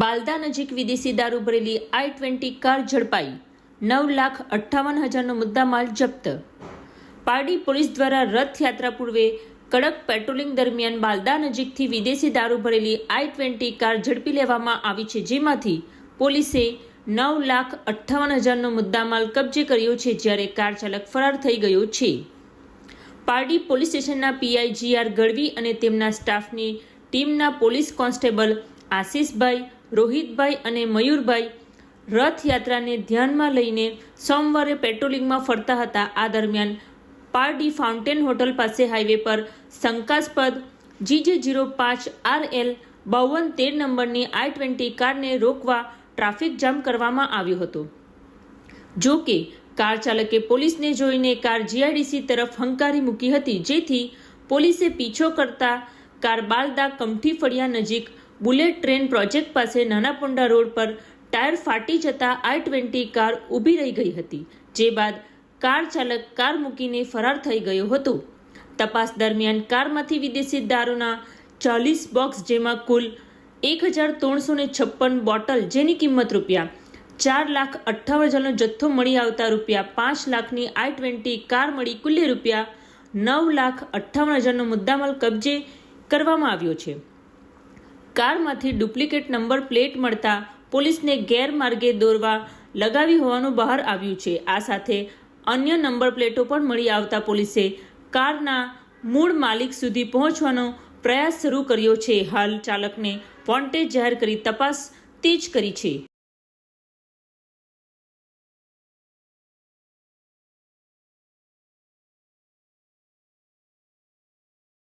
બાલદા નજીક વિદેશી દારૂ ભરેલી આઈ ટ્વેન્ટી કાર ઝડપાઈ. નવ લાખ અઠ્ઠાવન હજારનો મુદ્દામાલ જપ્ત. પારડી પોલીસ દ્વારા રથયાત્રા પૂર્વે કડક પેટ્રોલિંગ દરમિયાન બાલદા નજીકથી વિદેશી દારૂ ભરેલી આઈ ટ્વેન્ટી કાર ઝડપી લેવામાં આવી છે, જેમાંથી પોલીસે નવ લાખ અઠ્ઠાવન હજારનો મુદ્દામાલ કબજે કર્યો છે, જ્યારે કાર ચાલક ફરાર થઈ ગયો છે. પારડી પોલીસ સ્ટેશનના પીઆઈ જીઆર ગઢવી અને તેમના સ્ટાફની ટીમના પોલીસ કોન્સ્ટેબલ આશીષભાઈ રોહિતભાઈ અને મયુરભાઈ રથયાત્રાને ધ્યાનમાં લઈને સોમવારે પેટ્રોલિંગમાં ફરતા હતા. આ દરમિયાન પારડી ફાઉન્ટેન હોટલ પાસે હાઈવે પર શંકાસ્પદ જીજે જીરો પાંચ આર એલ બાવન તેર નંબરની આઈ ટ્વેન્ટી કારને રોકવા ટ્રાફિક જામ કરવામાં આવ્યો હતો. જો કે, કાર ચાલકે પોલીસને જોઈને કાર જીઆઈડીસી તરફ હંકારી મૂકી હતી, જેથી પોલીસે પીછો કરતા કાર બાલદા કમઠી ફળિયા નજીક બુલેટ ટ્રેન પ્રોજેક્ટ પાસે નાનાપોંડા રોડ પર ટાયર ફાટી જતા આઈ ટ્વેન્ટી કાર ઊભી રહી ગઈ હતી, જે બાદ કાર ચાલક કાર મૂકીને ફરાર થઈ ગયો હતો. તપાસ દરમિયાન કારમાંથી વિદેશી દારૂના ચાલીસ બોક્સ જેમાં કુલ એક હજાર ત્રણસો ને છપ્પન બોટલ જેની કિંમત રૂપિયા ચાર લાખ અઠ્ઠાવન હજારનો જથ્થો મળી આવતા રૂપિયા પાંચ લાખની આઈ ટ્વેન્ટી કાર મળી કુલ્લે રૂપિયા નવ લાખ અઠ્ઠાવન હજારનો મુદ્દામાલ કબજે કરવામાં આવ્યો છે. કારમાંથી ડુપ્લિકેટ નંબર પ્લેટ મળતા પોલીસને ગેરમાર્ગે દોરવા લગાવી હોવાનું બહાર આવ્યું છે. આ સાથે અન્ય નંબર પ્લેટો પણ મળી આવતા પોલીસે કારના મૂળ માલિક સુધી પહોંચવાનો પ્રયાસ શરૂ કર્યો છે. હાલ ચાલકને વોન્ટેજ જાહેર કરી તપાસ તેજ કરી છે.